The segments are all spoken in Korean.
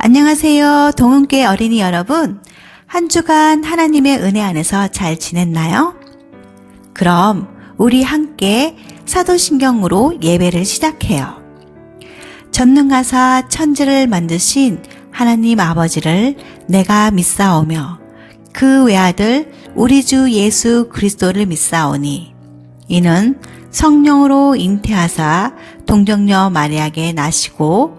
안녕하세요. 동은교회 어린이 여러분. 한 주간 하나님의 은혜 안에서 잘 지냈나요? 그럼 우리 함께 사도신경으로 예배를 시작해요. 전능하사 천지를 만드신 하나님 아버지를 내가 믿사오며 그 외아들 우리 주 예수 그리스도를 믿사오니 이는 성령으로 잉태하사 동정녀 마리아에게 나시고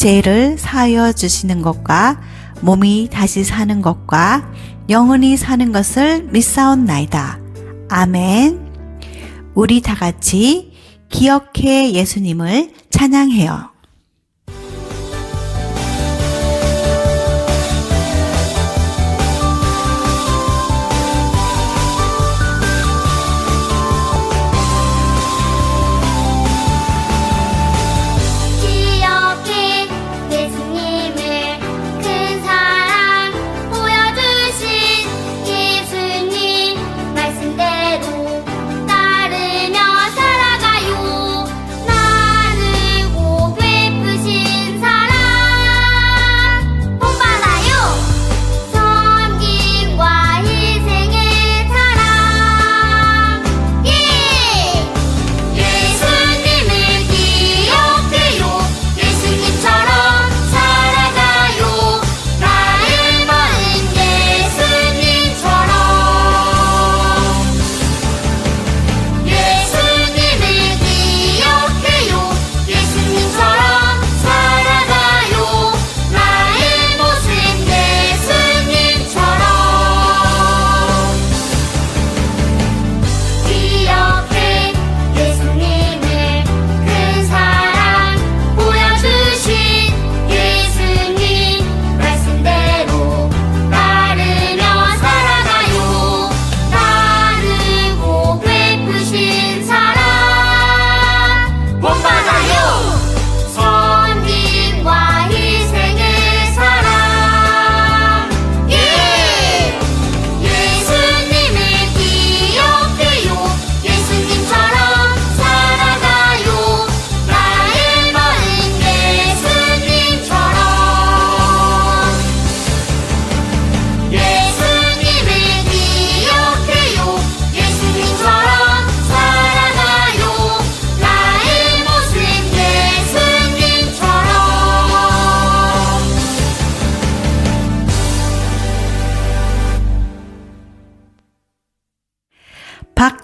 죄를 사하여 주시는 것과 몸이 다시 사는 것과 영원히 사는 것을 믿사옵나이다. 아멘. 우리 다 같이 기억해 예수님을 찬양해요.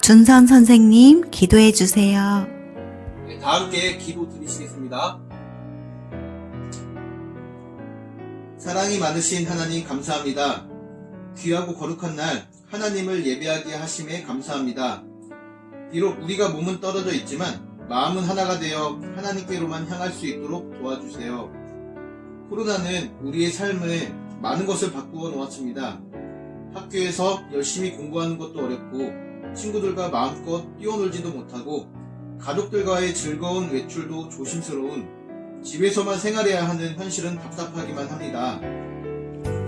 준선 선생님 기도해 주세요. 네, 다 함께 기도 드리시겠습니다. 사랑이 많으신 하나님 감사합니다. 귀하고 거룩한 날 하나님을 예배하게 하심에 감사합니다. 비록 우리가 몸은 떨어져 있지만 마음은 하나가 되어 하나님께로만 향할 수 있도록 도와주세요. 코로나는 우리의 삶을 많은 것을 바꾸어 놓았습니다. 학교에서 열심히 공부하는 것도 어렵고 친구들과 마음껏 뛰어놀지도 못하고 가족들과의 즐거운 외출도 조심스러운 집에서만 생활해야 하는 현실은 답답하기만 합니다.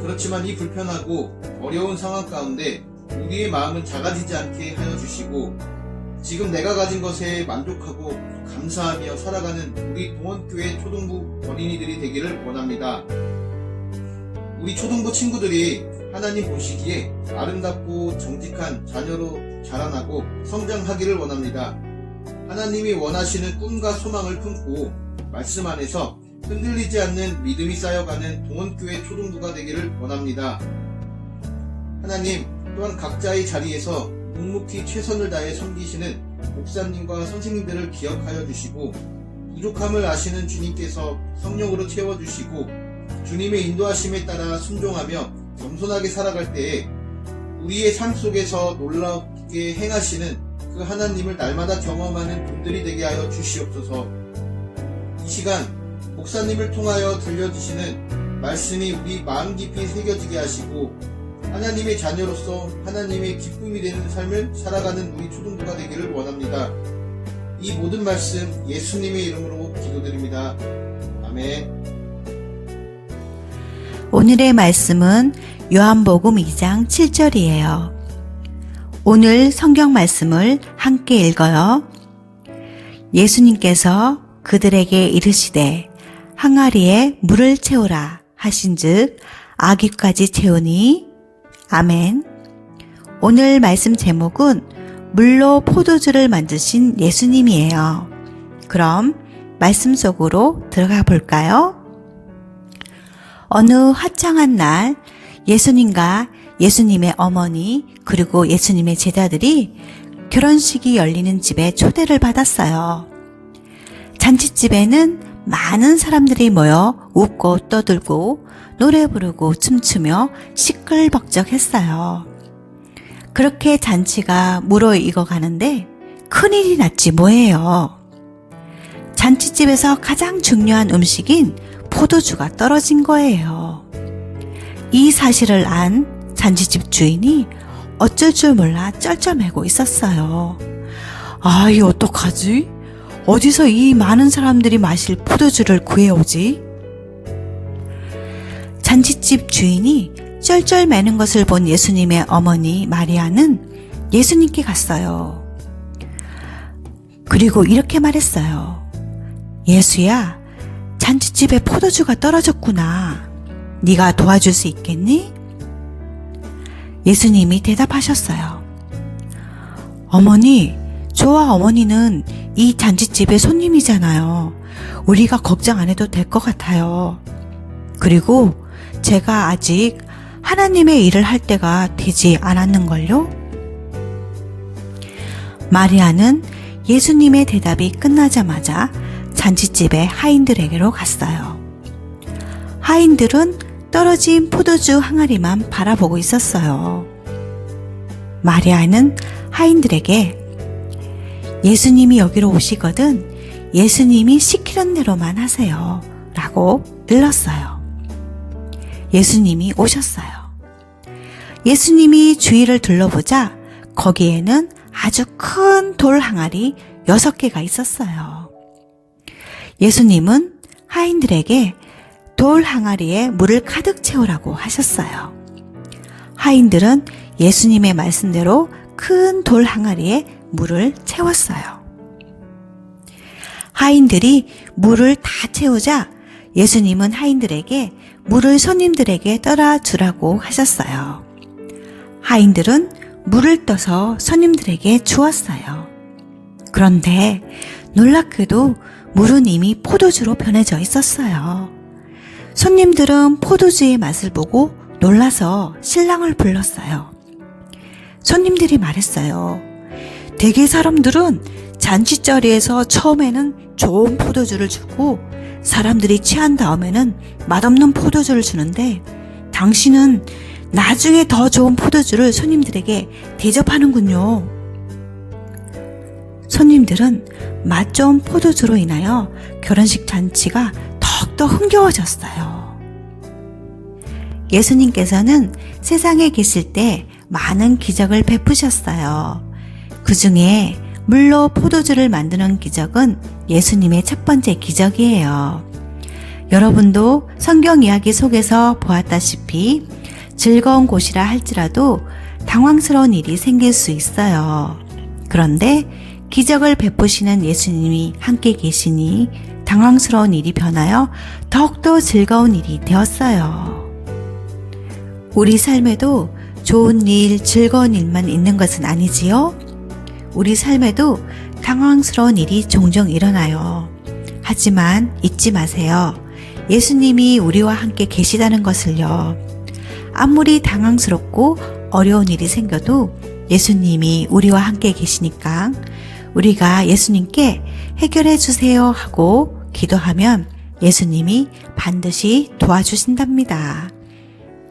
그렇지만 이 불편하고 어려운 상황 가운데 우리의 마음은 작아지지 않게 하여 주시고 지금 내가 가진 것에 만족하고 감사하며 살아가는 우리 동원교회 초등부 어린이들이 되기를 원합니다. 우리 초등부 친구들이 하나님 보시기에 아름답고 정직한 자녀로 자라나고 성장하기를 원합니다. 하나님이 원하시는 꿈과 소망을 품고 말씀 안에서 흔들리지 않는 믿음이 쌓여가는 동원교회 초등부가 되기를 원합니다. 하나님 또한 각자의 자리에서 묵묵히 최선을 다해 섬기시는 목사님과 선생님들을 기억하여 주시고 부족함을 아시는 주님께서 성령으로 채워주시고 주님의 인도하심에 따라 순종하며 겸손하게 살아갈 때에 우리의 삶 속에서 놀랍게 행하시는 그 하나님을 날마다 경험하는 분들이 되게 하여 주시옵소서. 이 시간 목사님을 통하여 들려주시는 말씀이 우리 마음 깊이 새겨지게 하시고 하나님의 자녀로서 하나님의 기쁨이 되는 삶을 살아가는 우리 초등부가 되기를 원합니다. 이 모든 말씀 예수님의 이름으로 기도드립니다. 아멘. 오늘의 말씀은 요한복음 2장 7절이에요. 오늘 성경 말씀을 함께 읽어요. 예수님께서 그들에게 이르시되 항아리에 물을 채우라 하신즉 아귀까지 채우니 아멘. 오늘 말씀 제목은 물로 포도주를 만드신 예수님이에요. 그럼 말씀 속으로 들어가 볼까요? 어느 화창한 날 예수님과 예수님의 어머니 그리고 예수님의 제자들이 결혼식이 열리는 집에 초대를 받았어요. 잔치집에는 많은 사람들이 모여 웃고 떠들고 노래 부르고 춤추며 시끌벅적 했어요. 그렇게 잔치가 무르익어 가는데 큰일이 났지 뭐예요. 잔치집에서 가장 중요한 음식인 포도주가 떨어진 거예요. 이 사실을 안 잔치집 주인이 어쩔 줄 몰라 쩔쩔매고 있었어요. 아, 이 어떡하지? 어디서 이 많은 사람들이 마실 포도주를 구해오지? 잔치집 주인이 쩔쩔매는 것을 본 예수님의 어머니 마리아는 예수님께 갔어요. 그리고 이렇게 말했어요. 예수야, 잔치집에 포도주가 떨어졌구나. 네가 도와줄 수 있겠니? 예수님이 대답하셨어요. 어머니, 저와 어머니는 이 잔치집의 손님이잖아요. 우리가 걱정 안 해도 될 것 같아요. 그리고 제가 아직 하나님의 일을 할 때가 되지 않았는걸요? 마리아는 예수님의 대답이 끝나자마자 잔치집의 하인들에게로 갔어요. 하인들은 떨어진 포도주 항아리만 바라보고 있었어요. 마리아는 하인들에게 예수님이 여기로 오시거든 예수님이 시키는 대로만 하세요. 라고 일렀어요. 예수님이 오셨어요. 예수님이 주위를 둘러보자 거기에는 아주 큰 돌 항아리 여섯 개가 있었어요. 예수님은 하인들에게 돌 항아리에 물을 가득 채우라고 하셨어요. 하인들은 예수님의 말씀대로 큰 돌 항아리에 물을 채웠어요. 하인들이 물을 다 채우자 예수님은 하인들에게 물을 손님들에게 떠라 주라고 하셨어요. 하인들은 물을 떠서 손님들에게 주었어요. 그런데 놀랍게도 물은 이미 포도주로 변해져 있었어요. 손님들은 포도주의 맛을 보고 놀라서 신랑을 불렀어요. 손님들이 말했어요. 대개 사람들은 잔치자리에서 처음에는 좋은 포도주를 주고 사람들이 취한 다음에는 맛없는 포도주를 주는데 당신은 나중에 더 좋은 포도주를 손님들에게 대접하는군요. 손님들은 맛 좋은 포도주로 인하여 결혼식 잔치가 더욱더 흥겨워졌어요. 예수님께서는 세상에 계실 때 많은 기적을 베푸셨어요. 그 중에 물로 포도주를 만드는 기적은 예수님의 첫 번째 기적이에요. 여러분도 성경 이야기 속에서 보았다시피 즐거운 곳이라 할지라도 당황스러운 일이 생길 수 있어요. 그런데 기적을 베푸시는 예수님이 함께 계시니 당황스러운 일이 변하여 더욱더 즐거운 일이 되었어요. 우리 삶에도 좋은 일, 즐거운 일만 있는 것은 아니지요? 우리 삶에도 당황스러운 일이 종종 일어나요. 하지만 잊지 마세요. 예수님이 우리와 함께 계시다는 것을요. 아무리 당황스럽고 어려운 일이 생겨도 예수님이 우리와 함께 계시니까 우리가 예수님께 해결해 주세요 하고 기도하면 예수님이 반드시 도와주신답니다.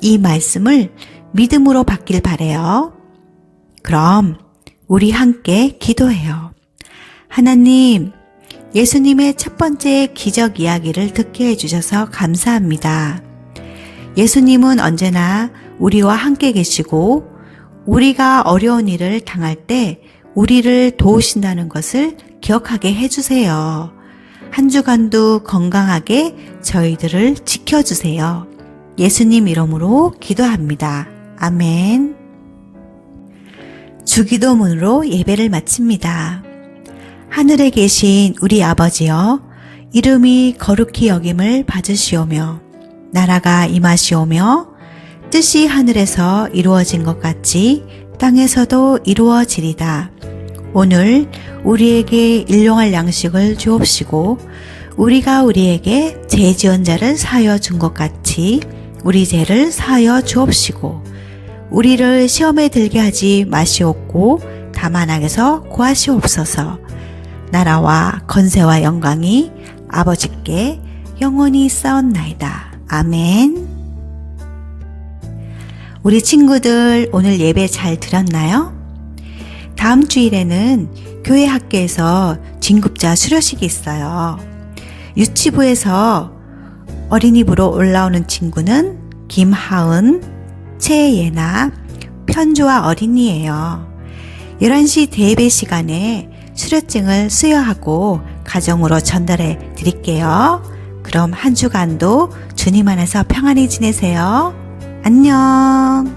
이 말씀을 믿음으로 받길 바래요. 그럼 우리 함께 기도해요. 하나님, 예수님의 첫 번째 기적 이야기를 듣게 해주셔서 감사합니다. 예수님은 언제나 우리와 함께 계시고 우리가 어려운 일을 당할 때 우리를 도우신다는 것을 기억하게 해주세요. 한 주간도 건강하게 저희들을 지켜주세요. 예수님 이름으로 기도합니다. 아멘. 주기도문으로 예배를 마칩니다. 하늘에 계신 우리 아버지여, 이름이 거룩히 여김을 받으시오며, 나라가 임하시오며, 뜻이 하늘에서 이루어진 것 같이 땅에서도 이루어지리다. 오늘 우리에게 일용할 양식을 주옵시고, 우리가 우리에게 죄 지은 자를 사여 준 것 같이 우리 죄를 사여 주옵시고, 우리를 시험에 들게 하지 마시옵고, 다만 악에서 구하시옵소서. 나라와 건세와 영광이 아버지께 영원히 싸웠나이다. 아멘. 우리 친구들 오늘 예배 잘 들었나요? 다음 주일에는 교회 학교에서 진급자 수료식이 있어요. 유치부에서 어린이부로 올라오는 친구는 김하은, 최예나, 편주와 어린이예요. 11시 대예배 시간에 수료증을 수여하고 가정으로 전달해 드릴게요. 그럼 한 주간도 주님 안에서 평안히 지내세요. 안녕.